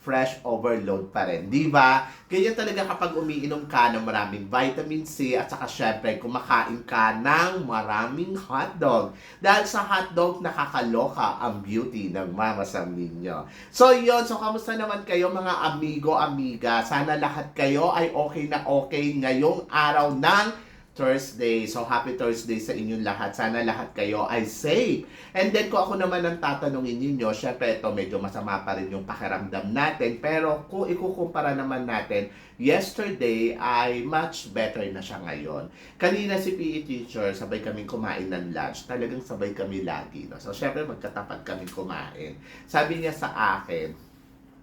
fresh overload pa rin. Di ba? Ganyan talaga kapag umiinom ka ng maraming vitamin C at saka syempre kumakain ka ng maraming hotdog. Dahil sa hotdog, nakakaloka ang beauty ng Mama Sam ninyo. So yun, so kamusta naman kayo mga amigo, amiga? Sana lahat kayo ay okay na okay ngayong araw ng Thursday. So, happy Thursday sa inyong lahat. Sana lahat kayo ay safe. And then, kung ako naman ang tatanungin ninyo, syempre ito medyo masama pa rin yung pakiramdam natin. Pero kung ikukumpara naman natin, yesterday ay much better na siya ngayon. Kanina si PE teacher, sabay kaming kumain ng lunch. Talagang sabay kami lagi. No? So, syempre magkatapat kaming kumain. Sabi niya sa akin,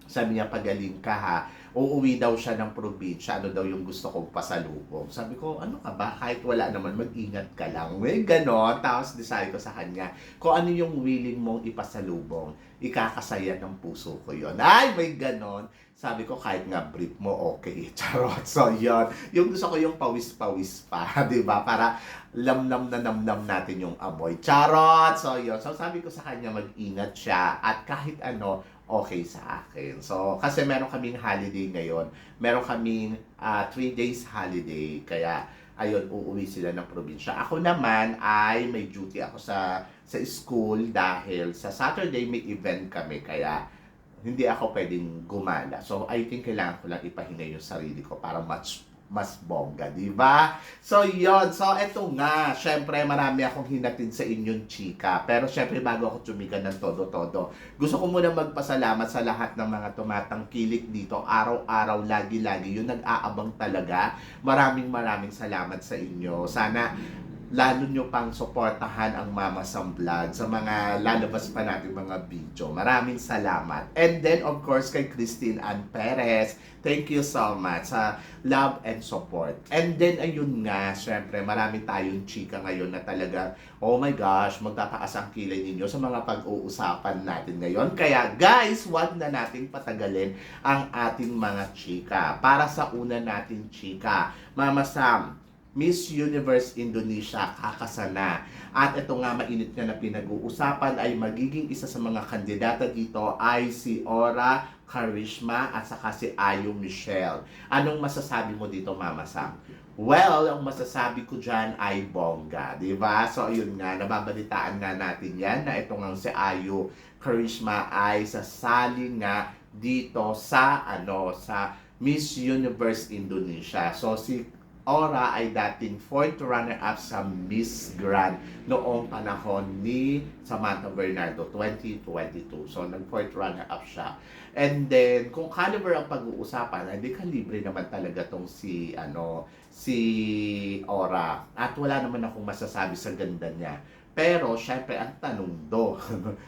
sabi niya, pagaling ka ha, uuwi daw siya ng probinsya, ano daw yung gusto kong pasalubong. Sabi ko, ano ka ba? Kahit wala naman, mag-ingat ka lang. May ganon. Tapos decide ko sa kanya, kung ano yung willing mong ipasalubong, ikakasaya ng puso ko yon Ay, may ganon. Sabi ko, kahit nga brief mo, okay. Charot. So, yon Yung gusto ko yung pawis-pawis pa, di ba? Para lamnam na namnam natin yung amoy. Charot! So, yon So, sabi ko sa kanya, mag-ingat siya. At kahit ano, okay sa akin. So, kasi meron kaming holiday ngayon. Meron kaming 3 days holiday. Kaya, ayun, uuwi sila ng probinsya. Ako naman ay may duty ako sa sa school dahil sa Saturday may event kami. Kaya, hindi ako pwedeng gumala. So, I think kailangan ko lang ipahinga yung sarili ko para much mas bongga, di ba? So, yon So, eto nga. Syempre, marami akong hinatid sa inyong chika. Pero, syempre, bago ako tumigan ng todo-todo, gusto ko muna magpasalamat sa lahat ng mga tumatangkilik dito. Araw-araw, lagi-lagi. Yung nag-aabang talaga. Maraming maraming salamat sa inyo. Sana lalo nyo pang suportahan ang Mama Sam Vlog sa mga lalabas pa natin mga video. Maraming salamat. And then, of course, kay Christine Ann Perez, thank you so much sa love and support. And then, ayun nga, syempre, marami tayong chika ngayon na talaga, oh my gosh, magtataas ang kilay ninyo sa mga pag-uusapan natin ngayon. Kaya, guys, wag na nating patagalin ang ating mga chika. Para sa una nating chika, Mama Sam, Miss Universe Indonesia kakasana. At ito nga mainit nga na pinag-uusapan ay magiging isa sa mga kandidata dito ay si Ora Karishma at saka si Ayo Michelle. Anong masasabi mo dito, Mama Sam? Well, ang masasabi ko dyan ay bongga, di ba? So, ayun nga, nababalitaan nga natin yan na ito nga si Ayo Karishma ay sasali nga dito sa, ano, sa Miss Universe Indonesia. So, si Ora ay dating fourth runner-up sa Miss Grand noong panahon ni Samantha Bernardo 2022. So, nag-fourth runner-up siya. And then, kung caliber ang pag-uusapan, hindi kalibre naman talaga tong si, ano, si Ora. At wala naman akong masasabi sa ganda niya. Pero, syempre, ang tanong do,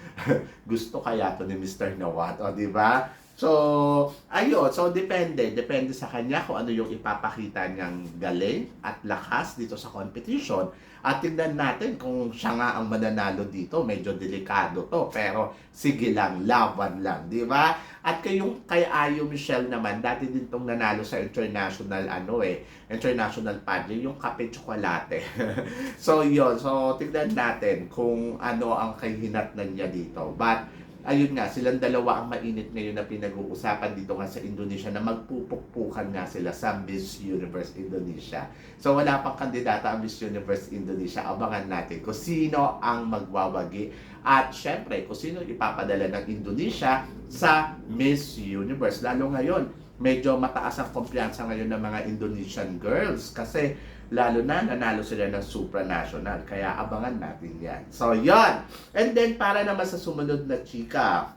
gusto kaya to ni Mr. Nawat, o, di ba? So, ayun. So, depende. Depende sa kanya kung ano yung ipapakita niyang galing at lakas dito sa competition. At tingnan natin kung siya nga ang mananalo dito. Medyo delikado to. Pero, sige lang. Laban lang. Di ba? At kayong kay Ayo Michelle naman, dati din tong nanalo sa international, ano eh, international pageant, yung kape tsokolate. so, yun. So, tingnan natin kung ano ang kahinatnan niya dito. But, ayun nga, silang dalawa ang mainit ngayon na pinag-uusapan dito nga sa Indonesia na magpupukpukan nga sila sa Miss Universe Indonesia. So wala pang kandidata ang Miss Universe Indonesia. Abangan natin kung sino ang magwawagi at syempre kung sino ipapadala ng Indonesia sa Miss Universe. Lalo ngayon, medyo mataas ang kumpiyansa ngayon ng mga Indonesian girls kasi lalo na nanalo sila ng supranational. Kaya abangan natin yan. So, yon And then, para naman sa sumunod na chika,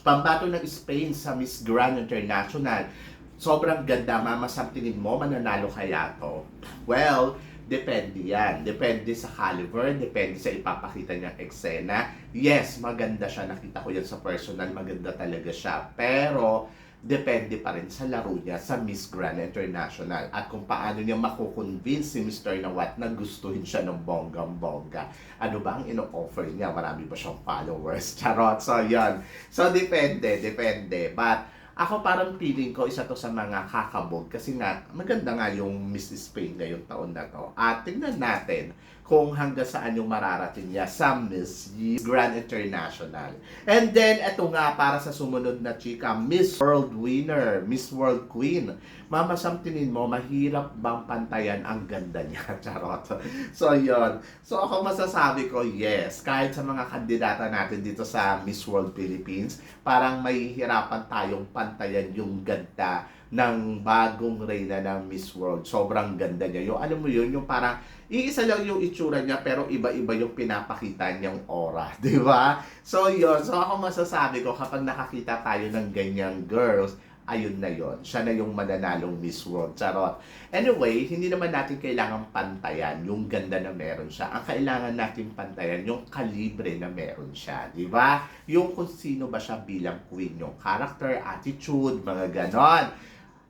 pambato ng Spain sa Miss Grand International. Sobrang ganda, mama, sa tingin mo, mananalo kaya to? Well, depende yan. Depende sa caliber, depende sa ipapakita niyang eksena. Yes, maganda siya. Nakita ko yan sa personal, maganda talaga siya. Pero, depende pa rin sa laro niya sa Miss Grand International at kung paano niya makukonvince si Mr. Nawat na gustuhin siya ng bonggang-bongga. Ano ba ang ino-offer niya? Marami ba siyang followers? Charot. So, yan. So, depende, depende. But, ako parang feeling ko isa to sa mga kakabog kasi nga maganda nga yung Miss Spain ngayong taon na to. At tingnan natin kung hanggang saan yung mararating niya sa Miss Grand International. And then, eto nga para sa sumunod na chika, Miss World Winner, Miss World Queen. Mama Sam, tingin mo, mahirap bang pantayan ang ganda niya? Charot. So, yon So, ako masasabi ko, yes. Kahit sa mga kandidata natin dito sa Miss World Philippines, parang mahihirapan tayong pantayan yung ganda ng bagong reyna ng Miss World. Sobrang ganda niya. Yung, alam mo yun, yung parang iisa lang yung itsura niya pero iba-iba yung pinapakita niyang aura. Di ba? So, yun. So, ako masasabi ko kapag nakakita tayo ng ganyang girls, ayun na yon Siya na yung mananalong Miss World. Charot. Anyway, hindi naman natin kailangan pantayan yung ganda na meron siya. Ang kailangan natin pantayan yung kalibre na meron siya. Di ba? Yung kung sino ba siya bilang queen. Yung character, attitude, mga ganon.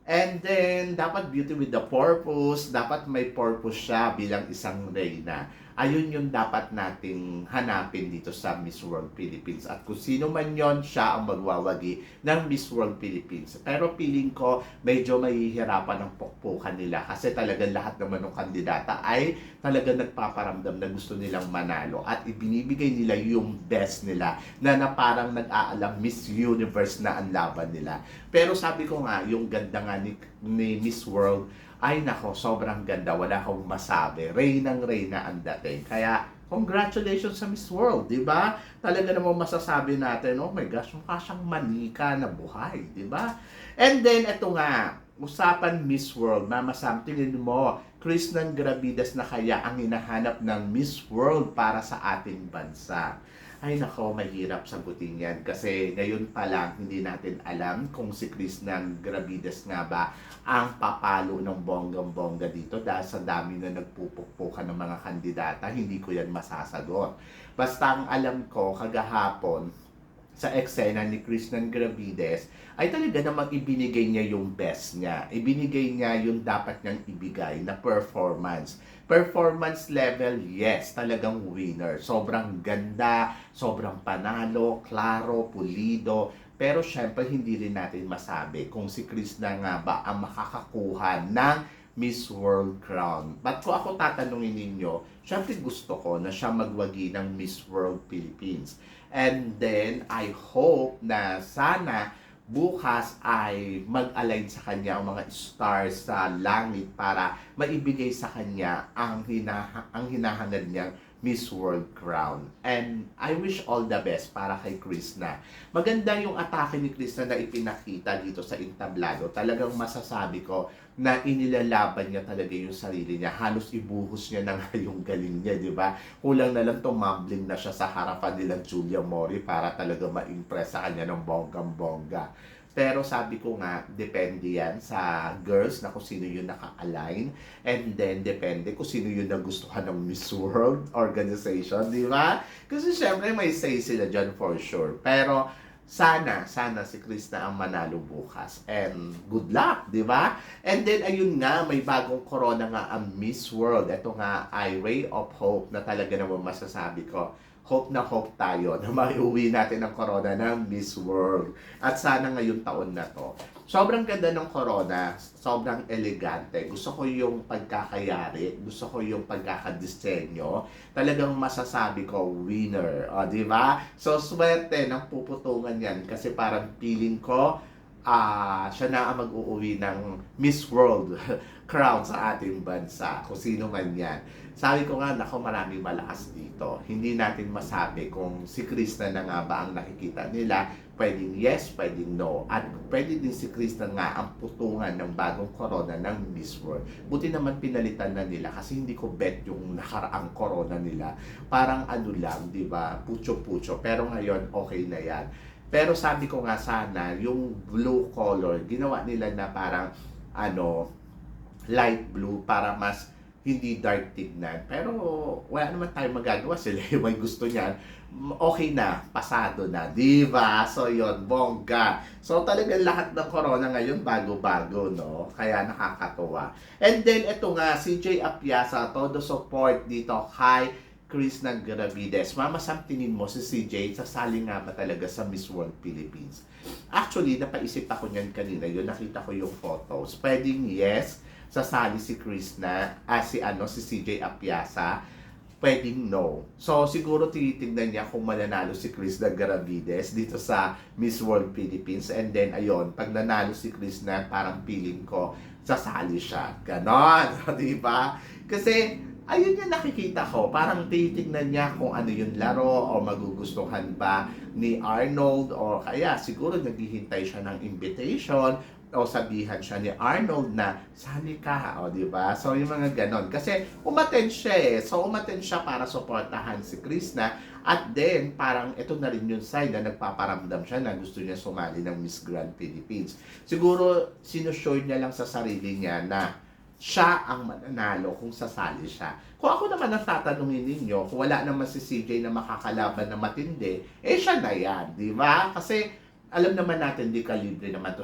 And then, dapat beauty with the purpose. Dapat may purpose siya bilang isang reyna. Ayun yung dapat nating hanapin dito sa Miss World Philippines. At kung sino man yon siya ang magwawagi ng Miss World Philippines. Pero feeling ko, medyo mahihirapan ang pukpukan nila. Kasi talagang lahat naman ng kandidata ay talaga nagpaparamdam na gusto nilang manalo. At ibinibigay nila yung best nila na, na parang nag-aalam Miss Universe na ang laban nila. Pero sabi ko nga, yung ganda nga ni, ni Miss World, ay nako, sobrang ganda. Wala akong masabi. Reynang reyna ang dating. Kaya, congratulations sa Miss World, di ba? Talaga namang masasabi natin, oh my gosh, mukha siyang manika na buhay, di ba? And then, eto nga, usapan Miss World, Mama Sam, tingin mo, Chris ng Gravidas na kaya ang hinahanap ng Miss World para sa ating bansa? Ay nako, mahirap sagutin yan kasi ngayon pa lang hindi natin alam kung si Chris ng Gravidas nga ba ang papalo ng bonggang-bongga dito dahil sa dami na nagpupukpukan ng mga kandidata, hindi ko yan masasagot. Basta ang alam ko, kagahapon, sa eksena ni ng Gravides, ay talaga namang ibinigay niya yung best niya. Ibinigay niya yung dapat niyang ibigay na performance. Performance level, yes, talagang winner. Sobrang ganda, sobrang panalo, klaro, pulido. Pero syempre, hindi rin natin masabi kung si Chris na nga ba ang makakakuha ng Miss World Crown. But kung ako tatanungin ninyo, syempre gusto ko na siya magwagi ng Miss World Philippines. And then, I hope na sana bukas ay mag-align sa kanya ang mga stars sa langit para maibigay sa kanya ang, hinaha- ang hinahangad niyang Miss World Crown. And I wish all the best para kay Krishna. Maganda yung atake ni Krishna na ipinakita dito sa entablado. Talagang masasabi ko na inilalaban niya talaga yung sarili niya. Halos ibuhos niya na yung galing niya, di ba? Kulang na lang tumambling na siya sa harapan nila Julia Mori para talaga ma-impress sa kanya ng bonggang-bongga. Pero sabi ko nga, depende yan sa girls na kung sino yung naka-align. And then, depende kung sino yung nagustuhan ng Miss World organization, di ba? Kasi syempre may say sila dyan for sure. Pero, sana, sana si Chris na ang manalo bukas. And good luck, di ba? And then, ayun nga, may bagong corona nga ang Miss World. Ito nga ay Ray of Hope na talaga naman masasabi ko hope na hope tayo na maiuwi natin ang corona ng Miss World. At sana ngayong taon na to. Sobrang ganda ng corona, sobrang elegante. Gusto ko yung pagkakayari, gusto ko yung pagkakadisenyo. Talagang masasabi ko, winner. O, di ba? So, swerte ng puputungan yan kasi parang feeling ko, ah siya na ang mag-uuwi ng Miss World crown sa ating bansa, kung sino man yan. Sabi ko nga, nako maraming malakas dito. Hindi natin masabi kung si Krista na nga ba ang nakikita nila. Pwedeng yes, pwedeng no. At pwede din si Krista nga ang putungan ng bagong corona ng Miss World. Buti naman pinalitan na nila kasi hindi ko bet yung nakaraang corona nila. Parang ano lang, di ba? Pucho-pucho. Pero ngayon, okay na yan. Pero sabi ko nga sana, yung blue color, ginawa nila na parang ano, light blue para mas hindi dark tignan. Pero wala naman tayong magagawa. Sila yung may gusto niyan. Okay na, pasado na, di ba? So yon bongga. So talagang lahat ng corona ngayon bago-bago, no? Kaya nakakatuwa. And then ito nga, si Jay Apiasa, todo support dito kay Chris Nagravides. Mama, Sam, tingin mo si CJ, sasali nga ba talaga sa Miss World Philippines? Actually, napaisip ako niyan kanina. Yun, nakita ko yung photos. Pwedeng yes, sasali si Chris na, ah, si ano, si CJ Apiasa. Pwedeng no. So, siguro tinitingnan niya kung mananalo si Chris Nagravides dito sa Miss World Philippines. And then, ayun, pag nanalo si Chris na, parang feeling ko, sasali siya. Ganon, di ba? Kasi, ayun yung nakikita ko. Parang titignan niya kung ano yung laro o magugustuhan ba ni Arnold o kaya siguro naghihintay siya ng invitation o sabihan siya ni Arnold na sali ka, o di ba? So yung mga ganon. Kasi umaten siya eh. So umaten siya para suportahan si Krishna at then parang ito na rin yung sign na nagpaparamdam siya na gusto niya sumali ng Miss Grand Philippines. Siguro sinusure niya lang sa sarili niya na siya ang mananalo kung sasali siya. Kung ako naman ang tatanungin ninyo, kung wala naman si CJ na makakalaban na matindi, eh siya na yan, di ba? Kasi alam naman natin, di kalibre naman to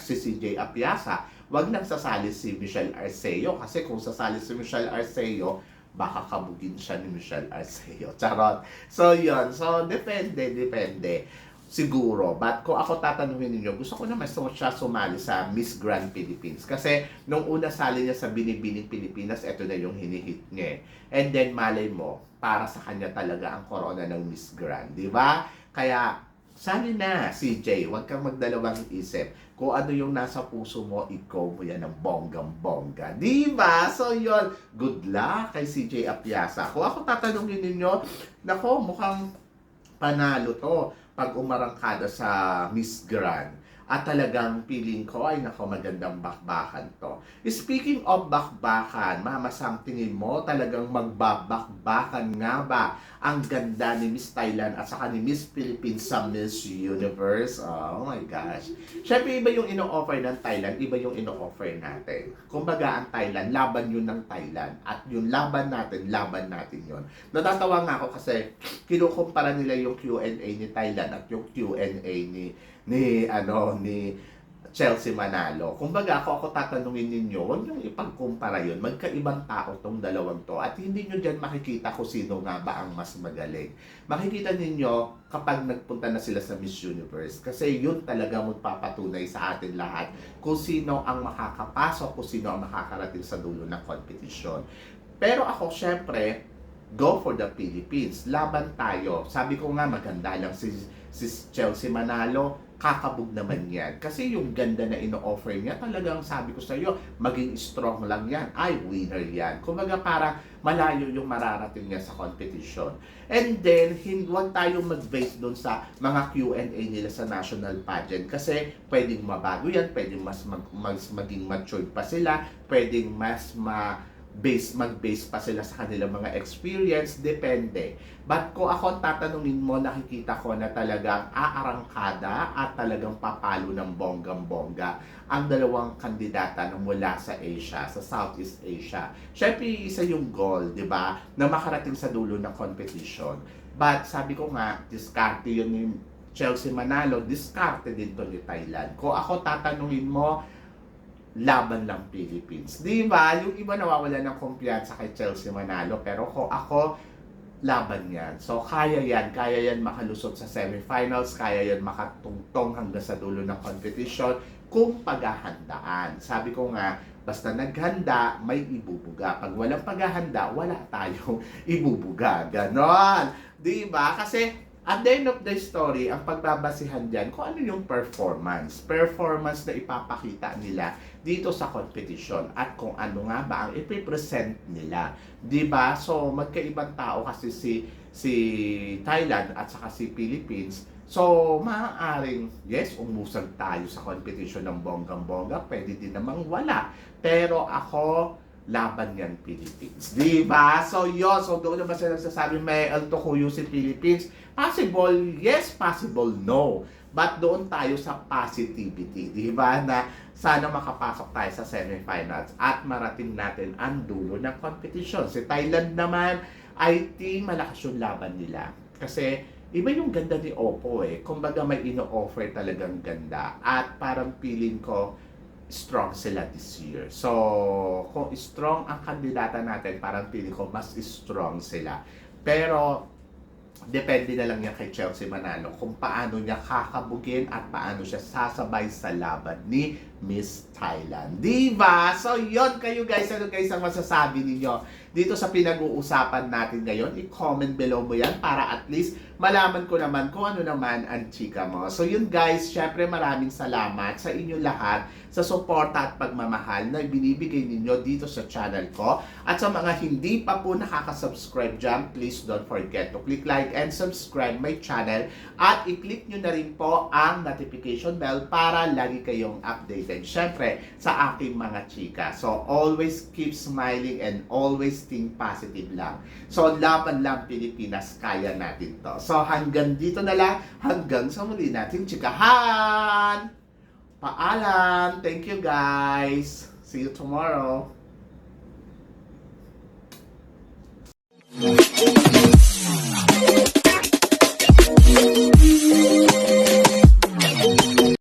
si CJ Apiasa. Huwag nang sasali si Michelle Arceo kasi kung sasali si Michelle Arceo, baka kabugin siya ni Michelle Arceo. Charot. So, yun. So, depende, depende. Siguro. But kung ako tatanungin ninyo, gusto ko naman so siya sumali sa Miss Grand Philippines. Kasi nung una sali niya sa Binibining Pilipinas, ito na yung hinihit niya. eh. And then malay mo, para sa kanya talaga ang corona ng Miss Grand. Di ba? Kaya, sali na, CJ. Huwag kang magdalawang isip. Kung ano yung nasa puso mo, ikaw mo yan ng bonggang-bongga. Di ba? So, yun. Good luck kay CJ Apiasa. Kung ako tatanungin ninyo, nako, mukhang panalo to pag umarangkada sa Miss Grand. At talagang feeling ko, ay nako, magandang bakbakan to. Speaking of bakbakan, Mama Sam, tingin mo talagang magbabakbakan nga ba ang ganda ni Miss Thailand at saka ni Miss Philippines sa Miss Universe? Oh my gosh. Siyempre, iba yung ino-offer ng Thailand, iba yung ino-offer natin. Kumbaga, ang Thailand, laban yun ng Thailand. At yung laban natin, laban natin yun. Natatawa nga ako kasi kinukumpara nila yung Q&A ni Thailand at yung Q&A ni ni ano ni Chelsea Manalo. Kumbaga, ako ako tatanungin ninyo, huwag niyong ipagkumpara yun. Magkaibang tao tong dalawang to. At hindi nyo dyan makikita kung sino nga ba ang mas magaling. Makikita ninyo kapag nagpunta na sila sa Miss Universe. Kasi yun talaga magpapatunay sa atin lahat kung sino ang makakapasok, kung sino ang makakarating sa dulo ng competition. Pero ako, syempre, go for the Philippines. Laban tayo. Sabi ko nga, maganda lang si, si Chelsea Manalo. Kakabog naman yan. Kasi yung ganda na ino-offer niya, talagang sabi ko sa iyo, maging strong lang yan. Ay, winner yan. Kumbaga parang malayo yung mararating niya sa competition. And then, huwag tayong mag-base doon sa mga Q&A nila sa national pageant. Kasi pwedeng mabago yan, pwedeng mas, mag, mas maging matured pa sila, pwedeng mas ma base mag-base pa sila sa kanilang mga experience, depende. But kung ako tatanungin mo, nakikita ko na talagang aarangkada at talagang papalo ng bonggang-bongga ang dalawang kandidata na mula sa Asia, sa Southeast Asia. Siyempre, isa yung goal, di ba, na makarating sa dulo ng competition. But sabi ko nga, diskarte yun ni Chelsea Manalo, diskarte din to ni Thailand. Kung ako tatanungin mo, laban lang Philippines. Di ba? Yung iba nawawala ng kumpiyansa kay Chelsea Manalo. Pero ko ako, laban yan. So, kaya yan. Kaya yan makalusot sa semifinals. Kaya yan makatungtong hanggang sa dulo ng competition kung paghahandaan. Sabi ko nga, basta naghanda, may ibubuga. Pag walang paghahanda, wala tayong ibubuga. Ganon. Di ba? Kasi at the end of the story, ang pagbabasihan dyan, kung ano yung performance. Performance na ipapakita nila dito sa competition at kung ano nga ba ang ipipresent nila. ba So, magkaibang tao kasi si si Thailand at saka si Philippines. So, maaaring, yes, umusag tayo sa competition ng bonggang-bongga. Pwede din namang wala. Pero ako, laban yan Philippines. Di ba? So, yun. So, doon naman sila nagsasabi may alto kuyo si Philippines. Possible, yes. Possible, no. But doon tayo sa positivity, di ba? Na sana makapasok tayo sa semifinals at marating natin ang dulo ng competition. Si Thailand naman, I think malakas yung laban nila. Kasi iba yung ganda ni Oppo eh. Kumbaga may ino-offer talagang ganda. At parang feeling ko, strong sila this year. So, kung strong ang kandidata natin, parang feeling ko mas strong sila. Pero, depende na lang yan kay Chelsea Manalo kung paano niya kakabugin at paano siya sasabay sa laban ni Miss Thailand. Diba? So, yon kayo guys. Ano guys ang masasabi ninyo dito sa pinag-uusapan natin ngayon? I-comment below mo yan para at least malaman ko naman kung ano naman ang chika mo. So, yun guys. Syempre, maraming salamat sa inyo lahat sa suporta at pagmamahal na binibigay ninyo dito sa channel ko. At sa mga hindi pa po nakaka-subscribe dyan, please don't forget to click like and subscribe my channel at i-click nyo na rin po ang notification bell para lagi kayong updated. Syempre, sa aking mga chika. So, always keep smiling and always think positive lang. So, laban lang Pilipinas, kaya natin to. So hanggang dito na lang, hanggang sa muli natin tsikahan! Paalam! Thank you guys! See you tomorrow! Thank you.